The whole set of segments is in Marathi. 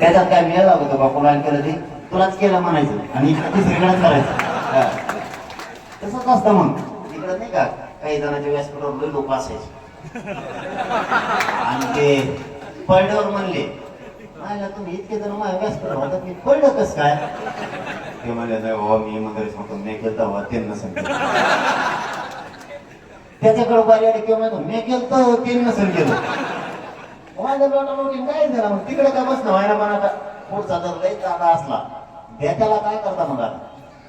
त्याच्यात काय मिळाला होता बा आणि केलं ते? तुलाच केलं म्हणायचं. आणि इकडं दुसरीकडेच करायचं. तसंच असतं मग. तिकडं नाही का काही जणांच्या व्यासपीठावर लोक असायचे. आणि ते पडल्यावर म्हणले मायला तुम्ही इतके जण माझ्या व्यासपीठावर होतात मी पडलं कस काय? ते म्हणले नाही बाबा मी मंदिर सांगतो मी केलं तेव्हा त्यांना सांगितलं त्याच्याकडे बारी आले किंवा मी केलं तर त्यांना सांगितलं केलं माझ्या लोटा लोटी काय झालं? मग तिकडे काय बसणं व्हायला पण आता पुढचा जर लई चांगला असला. त्या त्याला काय करता मग आता?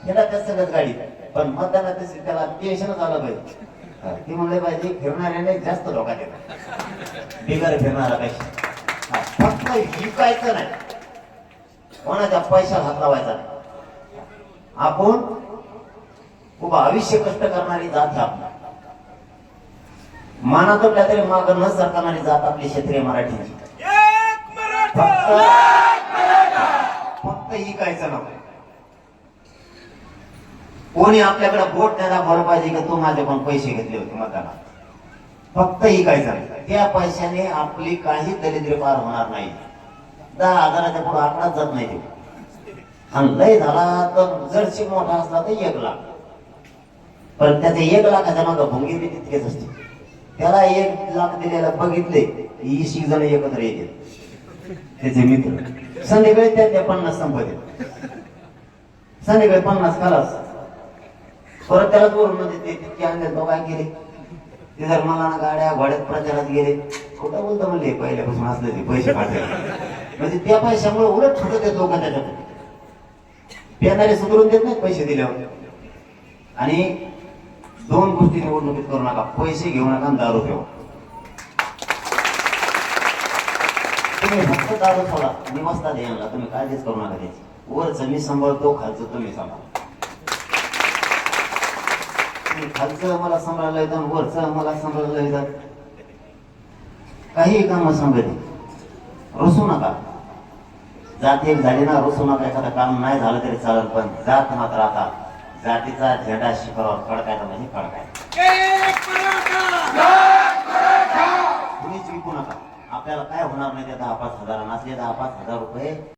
त्याला त्या सगळ्यात गाडी. पण मतदाना तशी त्याला टेन्शनच आलं पाहिजे. ते ती म्हणले पाहिजे फिरणाऱ्याने जास्त धोका देणार बिगर फिरणारा पैसे फक्त विकायचं नाही. कोणाच्या पैशात हात लावायचा नाही. आपण खूप आयुष्य कष्ट करणारी जात आहे आपला मानातल्या तरी माग न सरकारणारी जात आपली क्षेत्रीय मराठीची. फक्त फक्त ही कायचं नको. कोणी आपल्याकडे बोट नाही दाखवलं पाहिजे की? तू माझ्याकडून पैसे घेतले होते मतदानात फक्त ही कायचं नाही. त्या पैशाने आपली काही दरिद्री पार होणार नाही. दहा हजाराच्या पुढे आकडाच जात नाही ते. आणि लय झाला तर जरशी मोठा असला तर एक लाख. पण त्याचे एक लाखाच्या मागं भुंगी तितकेच असते त्याला एक लाख दिलेला बघितले वीस जण एकत्र येते त्याचे मित्र. संध्याकाळी त्या पन्नास संपत संध्याकाळी पन्नास खालास. परत त्याला वरून देते ते तितके आणले तो काय केले? ते जर मला ना गाड्या घोड्यात प्रचारात गेले खोटं बोलतो म्हणले पहिल्यापासून असले ते पैसे पाठवले. म्हणजे त्या पैशामुळे उलट फुटत येत लोक त्याच्यातून. पेनारे सुधरून देत नाहीत पैसे दिल्यावर. आणि दोन गोष्टी निवडणुकीत करू नका पैसे घेऊ नका आणि दारू ठेवा तुम्ही फक्त दारू सोडा मी मस्ता द्यायला तुम्ही काळजीच करू नका त्याची वरच मी सांभाळतो खालचं तुम्ही सांभाळा खालचं मला सांभाळायला येतं आणि वरचं मला सांभाळायला येतात काही काम सांगते रुसू नका जात एक झाली ना रुसू नका एखादं काम नाही झालं तरी चालेल पण जात मात्र आता जातीचा झेंडा शिखरावर फडकायचा म्हणजे आपल्याला काय होणार नाही त्या दहा पाच हजार नसले दहा पाच हजार रुपये